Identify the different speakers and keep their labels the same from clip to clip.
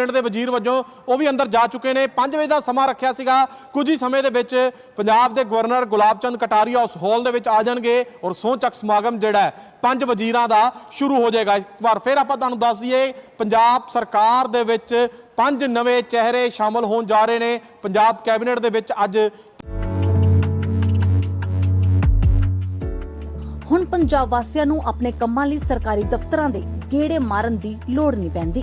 Speaker 1: ਪਿੰਡ ਦੇ ਵਜ਼ੀਰ ਵਜੋਂ ਉਹ ਵੀ ਅੰਦਰ ਜਾ ਚੁੱਕੇ ਨੇ। 5 ਵਜੇ ਦਾ ਸਮਾਂ ਰੱਖਿਆ ਸੀਗਾ। ਕੁਝ ਹੀ ਸਮੇਂ ਦੇ ਵਿੱਚ ਪੰਜਾਬ ਦੇ ਗਵਰਨਰ ਗੁਲਾਬ ਚੰਦ ਕਟਾਰੀਆ ਉਸ ਹਾਲ ਦੇ ਵਿੱਚ ਆ ਜਾਣਗੇ ਔਰ ਸਹੁੰ ਚੱਕ ਸਮਾਗਮ ਜਿਹੜਾ ਹੈ, ਪੰਜ ਵਜ਼ੀਰਾਂ ਦਾ ਸ਼ੁਰੂ ਹੋ ਜਾਏਗਾ। ਇੱਕ ਵਾਰ ਫਿਰ ਆਪਾਂ ਤੁਹਾਨੂੰ ਦੱਸ ਦਈਏ, ਪੰਜਾਬ ਸਰਕਾਰ ਦੇ ਵਿੱਚ ਪੰਜ ਨਵੇਂ ਚਿਹਰੇ ਸ਼ਾਮਲ ਹੋਣ ਜਾ ਰਹੇ ਨੇ। ਪੰਜਾਬ ਕੈਬਨਿਟ ਦੇ ਵਿੱਚ ਅੱਜ
Speaker 2: ਹੁਣ ਪੰਜਾਬ ਵਾਸੀਆਂ ਨੂੰ ਆਪਣੇ ਕੰਮਾਂ ਲਈ ਸਰਕਾਰੀ ਦਫ਼ਤਰਾਂ ਦੇ ਗੇੜੇ ਮਾਰਨ ਦੀ ਲੋੜ ਨਹੀਂ ਪੈਂਦੀ।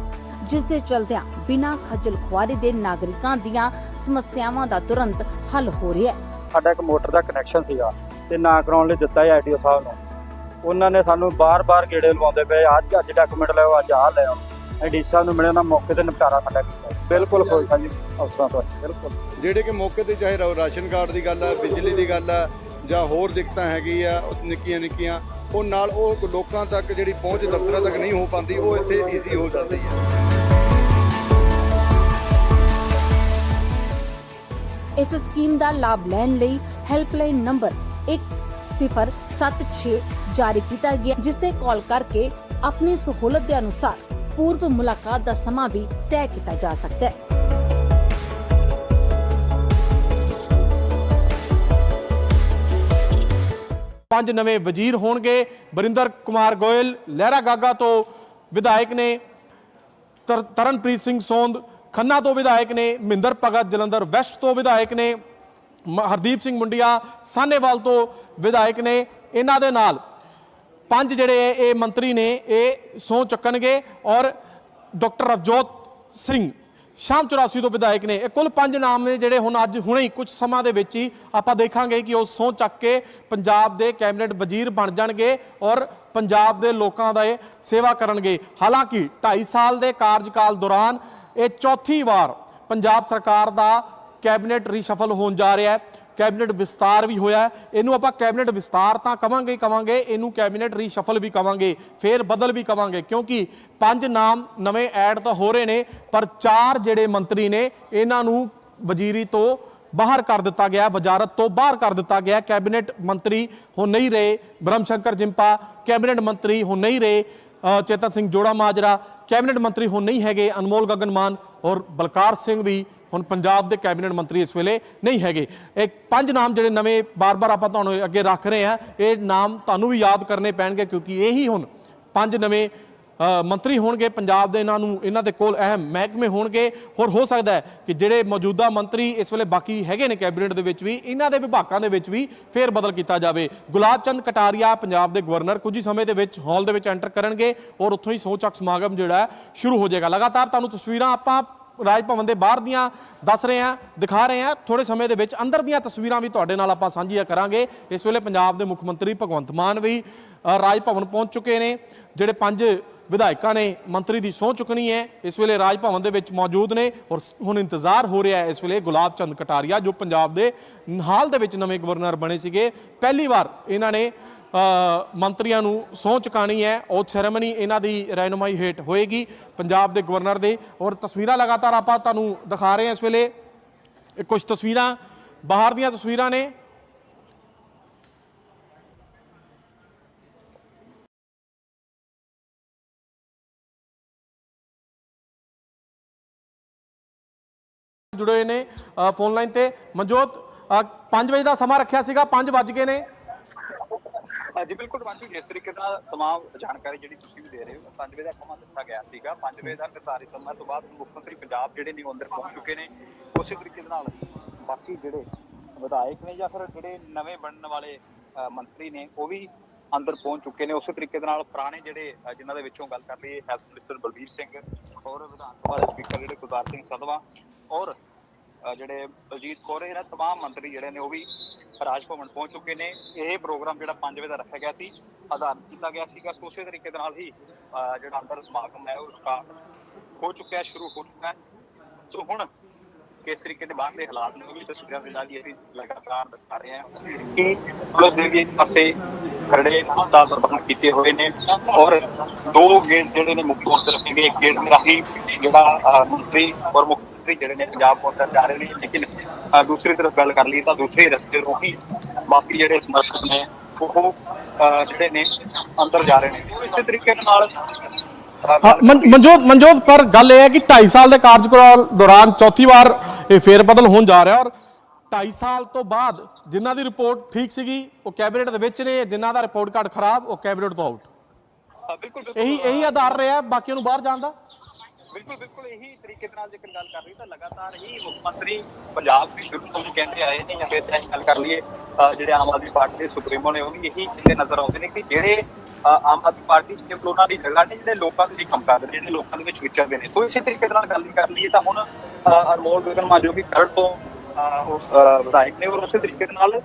Speaker 2: ਜਿਸ ਦੇ ਚਲਦਿਆਂ ਬਿਨਾਂ ਖੱਜਲ ਖੁਆਰੀ ਦੇ ਨਾਗਰਿਕਾਂ ਦੀਆਂ ਸਮੱਸਿਆਵਾਂ ਦਾ ਤੁਰੰਤ ਹੱਲ ਹੋ ਰਿਹਾ ਹੈ।
Speaker 3: ਸਾਡਾ ਇੱਕ ਮੋਟਰ ਦਾ ਕਨੈਕਸ਼ਨ ਸੀਗਾ ਤੇ ਨਾ ਕਰਾਉਣ ਲਈ ਦਿੱਤਾ ਹੈ ਆਈਡੀਓ ਸਾਹਿਬ ਨੂੰ। ਉਹਨਾਂ ਨੇ ਸਾਨੂੰ ਬਾਰ-ਬਾਰ ਗੇੜੇ ਲਵਾਉਂਦੇ ਪਏ ਅੱਜ ਅੱਜ ਡਾਕੂਮੈਂਟ ਲਿਆਓ ਅੱਜ ਆਹ ਲਿਆਓ। ਆਈਡੀ ਸਾਹਿਬ ਨੂੰ ਮਿਲੇ ਨਾ ਮੌਕੇ ਤੇ ਨਿਪਟਾਰਾ ਸਾਡਾ ਕੀਤਾ। ਬਿਲਕੁਲ ਖੁਸ਼ ਹਾਂ ਜੀ ਅਫਸਰਾਂ ਤੋਂ। ਬਿਲਕੁਲ।
Speaker 4: ਜਿਹੜੇ ਕਿ ਮੌਕੇ ਤੇ ਚਾਹੇ ਰਾ- ਰਾਸ਼ਨ ਕਾਰਡ ਦੀ ਗੱਲ ਆ ਬਿਜਲੀ ਦੀ ਗੱਲ ਆ ਜਾਂ ਹੋਰ ਦਿੱਕਤਾਂ ਹੈਗੀ ਆ ਉਹ ਨਿੱਕੀਆਂ ਨਿੱਕੀਆਂ ਉਹ ਨਾਲ ਉਹ ਲੋਕਾਂ ਤੱਕ ਜਿਹੜੀ ਪਹੁੰਚ ਦਫ਼ਤਰਾਂ ਤੱਕ ਨਹੀਂ ਹੋ ਪਾਉਂਦੀ ਉਹ ਇੱਥੇ ਈਜ਼ੀ ਹੋ ਜਾਂਦੀ ਹੈ।
Speaker 2: ਇਸ ਸਕੀਮ ਦਾ ਲਾਭ ਲੈਣ ਲਈ ਹੈਲਪਲਾਈਨ ਨੰਬਰ 1076 ਜਾਰੀ ਕੀਤਾ ਗਿਆ, ਜਿਸ ਤੇ ਕਾਲ ਕਰਕੇ ਆਪਣੀ ਸਹੂਲਤ ਦੇ ਅਨੁਸਾਰ ਪੂਰਵ ਮੁਲਾਕਾਤ ਦਾ ਸਮਾਂ ਵੀ ਤੈਅ ਕੀਤਾ ਜਾ ਸਕਦਾ ਹੈ।
Speaker 1: ਪੰਜ ਨਵੇਂ ਵਜ਼ੀਰ ਹੋਣਗੇ। ਬਰਿੰਦਰ ਕੁਮਾਰ ਗੋਇਲ, ਲਹਿਰਾ ਗਾਗਾ ਤੋਂ ਵਿਧਾਇਕ ਨੇ ਤਰਨਪ੍ਰੀਤ ਸਿੰਘ ਸੋਂਦ ਖੰਨਾ ਤੋਂ ਵਿਧਾਇਕ ਨੇ, ਮਹਿੰਦਰ ਭਗਤ ਜਲੰਧਰ ਵੈਸਟ ਤੋਂ ਵਿਧਾਇਕ ਨੇ, ਮ- ਹਰਦੀਪ ਸਿੰਘ ਮੁੰਡਿਆ ਸਾਨੇਵਾਲ ਤੋਂ ਵਿਧਾਇਕ ਨੇ। ਇਹਨਾਂ ਦੇ ਨਾਲ ਪੰਜ ਜਿਹੜੇ ਇਹ ਮੰਤਰੀ ਨੇ, ਇਹ ਸਹੁੰ ਚੱਕਣਗੇ ਔਰ ਡਾਕਟਰ ਰਵਜੋਤ ਸਿੰਘ ਸ਼ਾਮ 84 ਤੋਂ ਵਿਧਾਇਕ ਨੇ। ਇਹ ਕੁੱਲ ਪੰਜ ਨਾਮ ਨੇ ਜਿਹੜੇ ਹੁਣ ਅੱਜ ਹੁਣੇ ਹੀ ਕੁਝ ਸਮਾਂ ਦੇ ਵਿੱਚ ਹੀ ਆਪਾਂ ਦੇਖਾਂਗੇ ਕਿ ਉਹ ਸਹੁੰ ਚੱਕ ਕੇ ਪੰਜਾਬ ਦੇ ਕੈਬਨਿਟ ਵਜ਼ੀਰ ਬਣ ਜਾਣਗੇ ਔਰ ਪੰਜਾਬ ਦੇ ਲੋਕਾਂ ਦਾ ਇਹ ਸੇਵਾ ਕਰਨਗੇ। ਹਾਲਾਂਕਿ 2.5 ਸਾਲ ਦੇ ਕਾਰਜਕਾਲ ਦੌਰਾਨ ਇਹ ਚੌਥੀ ਵਾਰ ਪੰਜਾਬ ਸਰਕਾਰ ਦਾ ਕੈਬਨਿਟ ਰੀਸ਼ਫਲ ਹੋਣ ਜਾ ਰਿਹਾ ਹੈ। ਕੈਬਨਿਟ ਵਿਸਤਾਰ ਵੀ ਹੋਇਆ ਇਹਨੂੰ ਆਪਾਂ ਕੈਬਨਿਟ ਵਿਸਤਾਰ ਤਾਂ ਕਵਾਂਗੇ ਹੀ ਕਵਾਂਗੇ, ਇਹਨੂੰ ਕੈਬਨਿਟ ਰੀਸ਼ਫਲ ਵੀ ਕਵਾਂਗੇ, ਫੇਰ ਬਦਲ ਵੀ ਕਵਾਂਗੇ, ਕਿਉਂਕਿ ਪੰਜ ਨਾਮ ਨਵੇਂ ਐਡ ਤਾਂ ਹੋ ਰਹੇ ਨੇ, ਪਰ ਚਾਰ ਜਿਹੜੇ ਮੰਤਰੀ ਨੇ, ਇਹਨਾਂ ਨੂੰ ਵਜ਼ੀਰੀ ਤੋਂ ਬਾਹਰ ਕਰ ਦਿੱਤਾ ਗਿਆ, ਵਜ਼ਾਰਤ ਤੋਂ ਬਾਹਰ ਕਰ ਦਿੱਤਾ ਗਿਆ। ਕੈਬਨਿਟ ਮੰਤਰੀ ਹੁਣ ਨਹੀਂ ਰਹੇ ਬ੍ਰਹਮ ਸ਼ੰਕਰ ਜਿੰਪਾ, ਕੈਬਨਿਟ ਮੰਤਰੀ ਹੁਣ ਨਹੀਂ ਰਹੇ ਚੇਤਨ ਸਿੰਘ ਜੋੜਾ ਮਾਜਰਾ ਕੈਬਨਿਟ ਮੰਤਰੀ ਹੁਣ ਨਹੀਂ ਹੈਗੇ, ਅਨਮੋਲ ਗਗਨ ਮਾਨ ਔਰ ਬਲਕਾਰ ਸਿੰਘ ਵੀ ਹੁਣ ਪੰਜਾਬ ਦੇ ਕੈਬਨਿਟ ਮੰਤਰੀ ਇਸ ਵੇਲੇ ਨਹੀਂ ਹੈਗੇ। ਇਹ ਪੰਜ ਨਾਮ ਜਿਹੜੇ ਨਵੇਂ ਬਾਰ-ਬਾਰ ਆਪਾਂ ਤੁਹਾਨੂੰ ਅੱਗੇ ਰੱਖ ਰਹੇ ਆ ਇਹ ਨਾਮ ਤੁਹਾਨੂੰ ਵੀ ਯਾਦ ਕਰਨੇ ਪੈਣਗੇ ਕਿਉਂਕਿ ਇਹੀ ਹੁਣ ਪੰਜ ਨਵੇਂ ਮੰਤਰੀ ਹੋਣਗੇ, ਪੰਜਾਬ ਦੇ ਇਹਨਾਂ ਨੂੰ, ਇਹਨਾਂ ਦੇ ਕੋਲ ਅਹਿਮ ਮਹਿਕਮੇ ਹੋਣਗੇ। ਹੋਰ ਹੋ ਸਕਦਾ ਹੈ ਕਿ ਜਿਹੜੇ ਮੌਜੂਦਾ ਮੰਤਰੀ ਇਸ ਵੇਲੇ ਬਾਕੀ ਹੈਗੇ ਨੇ ਕੈਬਨਿਟ ਦੇ ਵਿੱਚ ਵੀ, ਇਹਨਾਂ ਦੇ ਵਿਭਾਗਾਂ ਦੇ ਵਿੱਚ ਵੀ ਫੇਰ ਬਦਲ ਕੀਤਾ ਜਾਵੇ। ਗੁਲਾਬ ਚੰਦ ਕਟਾਰੀਆ ਪੰਜਾਬ ਦੇ ਗਵਰਨਰ ਕੁਝ ਹੀ ਸਮੇਂ ਦੇ ਵਿੱਚ ਹਾਲ ਦੇ ਵਿੱਚ ਐਂਟਰ ਕਰਨਗੇ ਔਰ ਉੱਥੋਂ ਹੀ ਸੋਚਕ ਸਮਾਗਮ ਜਿਹੜਾ ਸ਼ੁਰੂ ਹੋ ਜਾਏਗਾ। ਲਗਾਤਾਰ ਤੁਹਾਨੂੰ ਤਸਵੀਰਾਂ ਆਪਾਂ ਰਾਜ ਭਵਨ ਦੇ ਬਾਹਰ ਦੀਆਂ ਦੱਸ ਰਹੇ ਹਾਂ, ਦਿਖਾ ਰਹੇ ਹਾਂ। ਥੋੜੇ ਸਮੇਂ ਦੇ ਵਿੱਚ ਅੰਦਰ ਦੀਆਂ ਤਸਵੀਰਾਂ ਵੀ ਤੁਹਾਡੇ ਨਾਲ ਆਪਾਂ ਸਾਂਝੀਆਂ ਕਰਾਂਗੇ। ਇਸ ਵੇਲੇ ਪੰਜਾਬ ਦੇ ਮੁੱਖ ਮੰਤਰੀ ਭਗਵੰਤ ਮਾਨ ਵੀ ਰਾਜ ਭਵਨ ਪਹੁੰਚ ਚੁੱਕੇ ਨੇ, ਜਿਹੜੇ ਪੰਜ ਵਿਧਾਇਕਾਂ ਨੇ ਮੰਤਰੀ ਦੀ ਸਹੁੰ ਚੁੱਕਣੀ ਹੈ। ਇਸ ਵੇਲੇ ਰਾਜ ਭਵਨ ਦੇ ਵਿੱਚ ਮੌਜੂਦ ਨੇ ਔਰ ਹੁਣ ਇੰਤਜ਼ਾਰ ਹੋ ਰਿਹਾ ਹੈ ਇਸ ਵੇਲੇ ਗੁਲਾਬ ਚੰਦ ਕਟਾਰੀਆ, ਜੋ ਪੰਜਾਬ ਦੇ ਹਾਲ ਦੇ ਵਿੱਚ ਨਵੇਂ ਗਵਰਨਰ ਬਣੇ ਸੀਗੇ। ਪਹਿਲੀ ਵਾਰ ਇਹਨਾਂ ਨੇ ਮੰਤਰੀਆਂ ਨੂੰ ਸਹੁੰ ਚੁਕਾਣੀ ਹੈ। ਉਹ ਸੈਰੇਮਨੀ ਇਹਨਾਂ ਦੀ ਰਹਿਨੁਮਾਈ ਹੇਠ ਹੋਏਗੀ ਪੰਜਾਬ ਦੇ ਗਵਰਨਰ ਦੇ। ਔਰ ਤਸਵੀਰਾਂ ਲਗਾਤਾਰ ਆਪਾਂ ਤੁਹਾਨੂੰ ਦਿਖਾ ਰਹੇ ਹਾਂ ਇਸ ਵੇਲੇ। ਇਹ ਕੁਝ ਤਸਵੀਰਾਂ, ਬਾਹਰ ਦੀਆਂ ਤਸਵੀਰਾਂ ਨੇ। ਜੁੜੇ ਹੋਏ ਨੇ ਅ, ਫੋਨ ਲਾਈਨ ਤੇ ਮਨਜੋਤ 5 ਵਜੇ ਦਾ ਸਮਾਂ ਰੱਖਿਆ ਸੀਗਾ 5 ਵੱਜ ਗਏ ਨੇ
Speaker 5: ਜੀ ਬਿਲਕੁਲ ਵਾਂਟੀ ਜਿਸ ਤਰੀਕੇ ਨਾਲ तमाम ਜਾਣਕਾਰੀ ਜਿਹੜੀ ਤੁਸੀਂ ਵੀ ਦੇ ਰਹੇ ਹੋ 5 ਵਜੇ ਦਾ ਸਮਾਂ ਦਿੱਤਾ ਗਿਆ ਸੀਗਾ 5 ਵਜੇ ਦਾ ਨਿਰਧਾਰਿਤ ਸਮਾਂ ਤੋਂ ਬਾਅਦ ਮੁੱਖ ਮੰਤਰੀ ਪੰਜਾਬ ਜਿਹੜੇ ਨੇ ਉਹ ਅੰਦਰ ਪਹੁੰਚ ਚੁੱਕੇ ਨੇ ਉਸੇ ਤਰੀਕੇ ਦੇ ਨਾਲ ਬਾਕੀ ਜਿਹੜੇ ਵਿਧਾਇਕ ਨੇ ਜਾਂ ਫਿਰ ਜਿਹੜੇ ਨਵੇਂ ਬਣਨ ਵਾਲੇ ਅ, ਮੰਤਰੀ ਨੇ ਉਹ ਵੀ ਅੰਦਰ ਪਹੁੰਚ ਚੁੱਕੇ ਨੇ ਉਸੇ ਤਰੀਕੇ ਦੇ ਨਾਲ ਪੁਰਾਣੇ ਜਿਹੜੇ ਅ, ਜਿਨ੍ਹਾਂ ਦੇ ਵਿੱਚੋਂ ਗੱਲ ਕਰ ਲਈਏ ਹੈਲਥ ਮਿਨਿਸਟਰ ਬਲਬੀਰ ਸਿੰਘ ਔਰ ਵਿਧਾਨ ਸਭਾ ਦੇ ਸਪੀਕਰ ਜਿਹੜੇ ਗੁਰਦਾਰ ਸਿੰਘ ਸਦਵਾ ਔਰ ਅ, ਜਿਹੜੇ ਬਲਜੀਤ ਕੌਰ ਇਹਨਾਂ तमाम ਮੰਤਰੀ ਜਿਹੜੇ ਨੇ ਉਹ ਵੀ ਰਾਜ ਭਵਨ ਪਹੁੰਚ ਚੁੱਕੇ ਨੇ ਇਹ ਪ੍ਰੋਗਰਾਮ ਜਿਹੜਾ 5 ਵਜੇ ਦਾ ਰੱਖਿਆ ਗਿਆ ਸੀ ਆਧਾਰਿਤ ਕੀਤਾ ਗਿਆ ਸੀਗਾ ਸੋ ਉਸੇ ਤਰੀਕੇ ਦੇ ਨਾਲ ਹੀ ਅ, ਜਿਹੜਾ ਅੰਦਰ ਸਮਾਗਮ ਹੈ ਉਹ ਸਟਾਰਟ ਹੋ ਚੁੱਕਿਆ ਹੈ ਸ਼ੁਰੂ ਹੋ ਚੁੱਕਾ ਹੈ ਸੋ ਹੁਣ ਕਿਸ ਤਰੀਕੇ ਦੇ ਬਾਹਰ ਦੇ ਹਾਲਾਤ ਨੇ ਉਹ ਵੀ ਤਸਵੀਰਾਂ ਦੇ ਨਾਲ ਹੀ ਅਸੀਂ ਲਗਾਤਾਰ ਦਿਖਾ ਰਹੇ ਹਾਂ ਕਿ ਪੁਲਿਸ ਦੇ ਵੀ ਇੱਕ ਪਾਸੇ ਖੜੇ ਦਾ ਪ੍ਰਬੰਧ ਕੀਤੇ ਹੋਏ ਨੇ ਔਰ ਦੋ ਗੇਟ ਜਿਹੜੇ ਨੇ ਮੁੱਖ ਤੌਰ ਤੇ ਰੱਖੇ ਗਏ ਇੱਕ ਗੇਟ ਦੇ ਰਾਹੀਂ ਜਿਹੜਾ ਅਹ, ਮੰਤਰੀ ਔਰ ਮੁੱਖ ਮੰਤਰੀ ਜਿਹੜੇ ਨੇ ਪੰਜਾਬ ਪਹੁੰਚਣ ਜਾ ਰਹੇ ਨੇ ਲੇਕਿਨ ਦੂਸਰੀ ਤਰਫ ਗੱਲ ਕਰ ਲਈ ਤਾਂ ਦੂਸਰੇ ਰਸਤੇ ਤੋਂ ਹੀ ਬਾਕੀ ਜਿਹੜੇ ਸਮਰਥਕ ਨੇ ਉਹ ਜਿਹੜੇ ਨੇ ਅੰਦਰ ਜਾ ਰਹੇ ਨੇ। ਇਸੇ ਤਰੀਕੇ ਨਾਲ
Speaker 1: ਮਨਜੋਤ ਮਨਜੋਤ ਪਰ ਗੱਲ ਇਹ ਹੈ ਕਿ 2.5 ਸਾਲ ਦੇ ਕਾਰਜਕਾਲ ਦੌਰਾਨ ਚੌਥੀ ਵਾਰ ਇਹ ਫੇਰ ਬਦਲ ਹੋਣ ਜਾ ਰਿਹਾ ਔਰ 2.5 ਸਾਲ ਤੋਂ ਬਾਅਦ ਜਿਨ੍ਹਾਂ ਦੀ ਰਿਪੋਰਟ ਠੀਕ ਸੀਗੀ ਉਹ ਕੈਬਨਿਟ ਦੇ ਵਿੱਚ ਨੇ ਜਿਨ੍ਹਾਂ ਦਾ ਰਿਪੋਰਟ ਕਾਰਡ ਖਰਾਬ ਉਹ ਕੈਬਨਿਟ ਤੋਂ ਆਊਟ।
Speaker 5: ਬਿਲਕੁਲ।
Speaker 1: ਇਹੀ ਇਹੀ ਆਧਾਰ ਰਿਹਾ ਬਾਕੀਆਂ ਨੂੰ ਬਾਹਰ ਜਾਣ ਦਾ?
Speaker 5: ਬਿਲਕੁਲ ਬਿਲਕੁਲ, ਇਹੀ ਤਰੀਕੇ ਨਾਲ ਜੇਕਰ ਗੱਲ ਕਰ ਰਹੀ ਤਾਂ ਲਗਾਤਾਰ ਹੀ ਮੁੱਖ ਮੰਤਰੀ ਪੰਜਾਬ ਦੇ ਸ਼ੁਰੂ ਤੋਂ ਕਹਿੰਦੇ ਆਏ ਨੇ ਜਾਂ ਫਿਰ ਚਾਹੇ ਗੱਲ ਕਰ ਲਈਏ ਜਿਹੜੇ ਆਮ ਆਦਮੀ ਪਾਰਟੀ ਦੇ ਸੁਪਰੀਮੋ ਨੇ, ਉਹ ਵੀ ਇਹੀ ਕਹਿੰਦੇ ਨਜ਼ਰ ਆਉਂਦੇ ਨੇ ਕਿ ਜਿਹੜੇ ਆਮ ਆਦਮੀ ਪਾਰਟੀ ਦੇ ਉਹਨਾਂ ਦੀ ਜਗ੍ਹਾ ਨੇ, ਜਿਹੜੇ ਲੋਕਾਂ ਦੇ ਲਈ ਕੰਮ ਕਰਦੇ ਨੇ ਜਿਹੜੇ ਲੋਕਾਂ ਦੇ ਵਿੱਚ ਵਿਚਰਦੇ ਨੇ। ਸੋ ਇਸੇ ਤਰੀਕੇ ਦੇ ਨਾਲ ਗੱਲ ਕਰ ਲਈਏ ਤਾਂ ਹੁਣ ਅਰਮੋਲ ਅਨਮੋਲ ਗਗਨ ਮਾਨ ਜੋ ਕਿ ਖਰੜ ਤੋਂ ਵਿਧਾਇਕ ਨੇ ਔਰ ਉਸੇ ਤਰੀਕੇ ਦੇ ਨਾਲ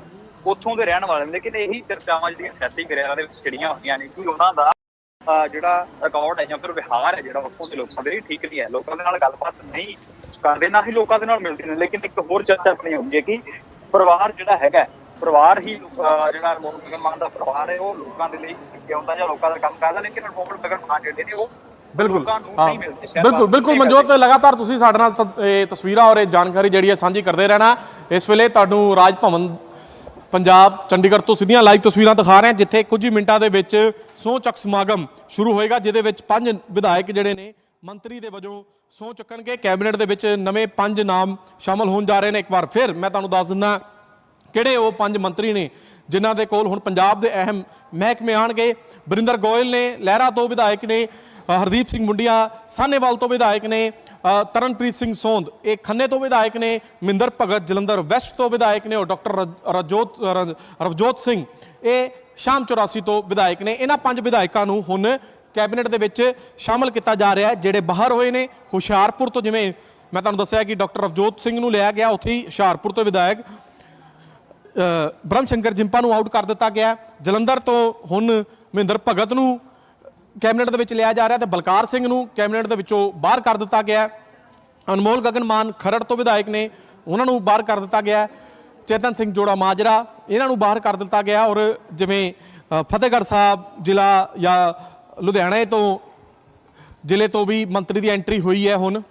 Speaker 5: ਉੱਥੋਂ ਦੇ ਰਹਿਣ ਵਾਲੇ ਨੇ, ਲੇਕਿਨ ਇਹੀ ਚਰਚਾਵਾਂ ਜਿਹੜੀਆਂ ਸਿਆਸੀ ਗਰਿਆਰਾਂ ਦੇ ਵਿੱਚ ਜਿਹੜੀਆਂ ਹੋਈਆਂ ਨੇ ਕਿ ਉਹਨਾਂ ਦਾ ਜਿਹੜਾ ਰਿਕਾਰਡ ਹੈ ਜਾਂ ਫਿਰ ਵਿਹਾਰ ਹੈ ਜਿਹੜਾ ਉੱਥੋਂ ਦੇ ਲੋਕਾਂ ਦੇ ਲਈ ਠੀਕ ਨਹੀਂ ਹੈ। ਲੋਕਾਂ ਦੇ ਨਾਲ ਗੱਲਬਾਤ ਨਹੀਂ ਕਰਦੇ ਨਾ ਹੀ ਲੋਕਾਂ ਦੇ ਨਾਲ ਮਿਲਦੇ ਨੇ। ਲੇਕਿਨ ਇੱਕ ਹੋਰ ਚਰਚਾ ਆਪਣੀ ਹੁੰਦੀ ਹੈ ਕਿ ਪਰਿਵਾਰ ਜਿਹੜਾ ਹੈਗਾ ਪਰਿਵਾਰ ਹੀ ਜਿਹੜਾ ਰਮੋਨ ਗਗਨ ਮਾਨ ਦਾ ਪਰਿਵਾਰ ਹੈ ਉਹ ਲੋਕਾਂ ਦੇ ਲਈ ਆਉਂਦਾ ਜਾਂ ਲੋਕਾਂ ਦਾ ਕੰਮ ਕਰਦਾ ਲੇਕਿਨ ਰਮੋਨ ਗਗਨ ਮਾਨ ਜਿਹੜੇ ਨੇ ਉਹ
Speaker 1: ਬਿਲਕੁਲ। ਬਿਲਕੁਲ ਬਿਲਕੁਲ ਮਨਜੋਤ ਲਗਾਤਾਰ ਤੁਸੀਂ ਸਾਡੇ ਨਾਲ ਇਹ ਤਸਵੀਰਾਂ ਔਰ ਇਹ ਜਾਣਕਾਰੀ ਜਿਹੜੀ ਹੈ ਸਾਂਝੀ ਕਰਦੇ ਰਹਿਣਾ। ਇਸ ਵੇਲੇ ਤੁਹਾਨੂੰ ਰਾਜ ਭਵਨ ਪੰਜਾਬ ਚੰਡੀਗੜ੍ਹ ਤੋਂ ਸਿੱਧੀਆਂ ਲਾਈਵ ਤਸਵੀਰਾਂ ਦਿਖਾ ਰਹੇ ਹਾਂ, ਜਿੱਥੇ ਕੁਝ ਹੀ ਮਿੰਟਾਂ ਦੇ ਵਿੱਚ ਸਹੁੰ ਚੱਕ ਸਮਾਗਮ ਸ਼ੁਰੂ ਹੋਏਗਾ, ਜਿਹਦੇ ਵਿੱਚ ਪੰਜ ਵਿਧਾਇਕ ਜਿਹੜੇ ਨੇ ਮੰਤਰੀ ਦੇ ਵਜੋਂ ਸਹੁੰ ਚੱਕਣਗੇ। ਕੈਬਨਿਟ ਦੇ ਵਿੱਚ ਨਵੇਂ ਪੰਜ ਨਾਮ ਸ਼ਾਮਲ ਹੋਣ ਜਾ ਰਹੇ ਨੇ ਇੱਕ ਵਾਰ ਫਿਰ। ਮੈਂ ਤੁਹਾਨੂੰ ਦੱਸ ਦਿੰਦਾ ਕਿਹੜੇ ਉਹ ਪੰਜ ਮੰਤਰੀ ਨੇ, ਜਿਨ੍ਹਾਂ ਦੇ ਕੋਲ ਹੁਣ ਪੰਜਾਬ ਦੇ ਅਹਿਮ ਮਹਿਕਮੇ ਆਣਗੇ ਬਰਿੰਦਰ ਗੋਇਲ ਨੇ, ਲਹਿਰਾ ਤੋਂ ਵਿਧਾਇਕ ਨੇ ਹਰਦੀਪ ਸਿੰਘ ਮੁੰਡੀਆਂ ਸਾਨੇਵਾਲ ਤੋਂ ਵਿਧਾਇਕ ਨੇ ਤਰਨਪ੍ਰੀਤ ਸਿੰਘ ਸੋਂਦ, ਇਹ ਖੰਨੇ ਤੋਂ ਵਿਧਾਇਕ ਨੇ, ਮਿੰਦਰ ਭਗਤ ਜਲੰਧਰ ਵੈਸਟ ਤੋਂ ਵਿਧਾਇਕ ਨੇ ਉਹ ਡਾਕਟਰ ਰਜ- ਰਜੋਤ ਰਵਜੋਤ ਸਿੰਘ, ਇਹ ਸ਼ਾਮ 84 ਤੋਂ ਵਿਧਾਇਕ ਨੇ। ਇਹਨਾਂ ਪੰਜ ਵਿਧਾਇਕਾਂ ਨੂੰ ਹੁਣ ਕੈਬਨਿਟ ਦੇ ਵਿੱਚ ਸ਼ਾਮਲ ਕੀਤਾ ਜਾ ਰਿਹਾ ਹੈ, ਜਿਹੜੇ ਬਾਹਰ ਹੋਏ ਨੇ, ਹੁਸ਼ਿਆਰਪੁਰ ਤੋਂ ਜਿਵੇਂ ਮੈਂ ਤੁਹਾਨੂੰ ਦੱਸਿਆ ਕਿ ਡਾਕਟਰ ਰਵਜੋਤ ਸਿੰਘ ਨੂੰ ਲਿਆ ਗਿਆ, ਉੱਥੇ ਹੀ ਹੁਸ਼ਿਆਰਪੁਰ ਤੋਂ ਵਿਧਾਇਕ ਬ੍ਰਹਮ ਸ਼ੰਕਰ ਜਿੰਪਾ ਨੂੰ ਆਊਟ ਕਰ ਦਿੱਤਾ ਗਿਆ। ਜਲੰਧਰ ਤੋਂ ਹੁਣ ਮਹਿੰਦਰ ਭਗਤ ਨੂੰ ਕੈਬਨਿਟ ਦੇ ਵਿੱਚ ਲਿਆ ਜਾ ਰਿਹਾ ਤੇ ਬਲਕਾਰ ਸਿੰਘ ਨੂੰ ਕੈਬਨਿਟ ਦੇ ਵਿੱਚੋਂ ਬਾਹਰ ਕਰ ਦਿੱਤਾ ਗਿਆ। ਅਨਮੋਲ ਗਗਨ ਮਾਨ ਖਰੜ ਤੋਂ ਵਿਧਾਇਕ ਨੇ ਉਹਨਾਂ ਨੂੰ ਬਾਹਰ ਕਰ ਦਿੱਤਾ ਗਿਆ। ਚੇਤਨ ਸਿੰਘ ਜੋੜਾ ਮਾਜਰਾ, ਇਹਨਾਂ ਨੂੰ ਬਾਹਰ ਕਰ ਦਿੱਤਾ ਗਿਆ ਔਰ ਜਿਵੇਂ ਫਤਿਹਗੜ੍ਹ ਸਾਹਿਬ ਜ਼ਿਲ੍ਹਾ ਜਾਂ ਲੁਧਿਆਣੇ ਤੋਂ, ਜ਼ਿਲ੍ਹੇ ਤੋਂ ਵੀ ਮੰਤਰੀ ਦੀ ਐਂਟਰੀ ਹੋਈ ਹੈ ਹੁਣ।